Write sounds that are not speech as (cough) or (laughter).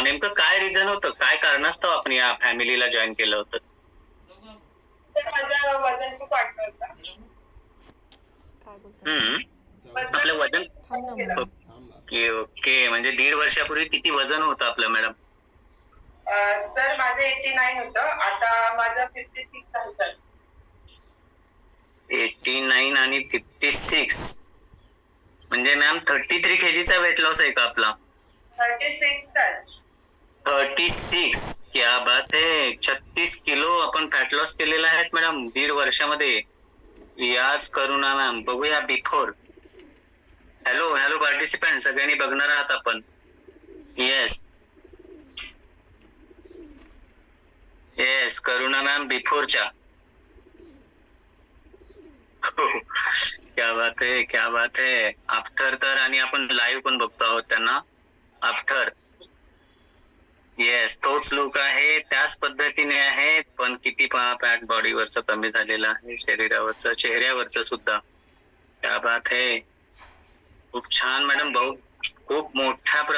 नेमकं काय रिझन होतं? काय कारणास्तव आपण या फॅमिलीला जॉईन केलं होतं? माझं वजन खूप वाढलं होतं. आपलं वजन. Okay okay. म्हणजे दीड वर्षापूर्वी किती वजन होतं आपलं मॅडम? सर माझं एटी नाईन होतं. आता माझं फिफ्टी सिक्स आहे सर. एटी नाईन आणि फिफ्टी सिक्स म्हणजे मॅम थर्टी थ्री केजीचा वेट लॉस आहे का आपला? थर्टी सिक्स थर्टी सिक्स क्या बात आहे छत्तीस किलो आपण फॅट लॉस केलेला आहे मॅडम दीड वर्षामध्ये. याच करुणा मॅम बघूया बिफोर हॅलो हॅलो पार्टिसिपंट सगळ्यांनी बघणार आहात आपण. येस येस करुणा मॅम बिफोरच्या (laughs) क्या बात आहे क्या बात आहे आफ्टर तर आणि आपण लाईव्ह पण बघतो आहोत त्यांना. आफ्टर येस तोच लुक आहे त्याच पद्धतीने आहे पण किती फॅट बॉडीवरच कमी झालेलं आहे शरीरावरचं चेहऱ्यावरचं सुद्धा. क्या बात आहे खूप छान मॅडम भाऊ खूप मोठ्या प्र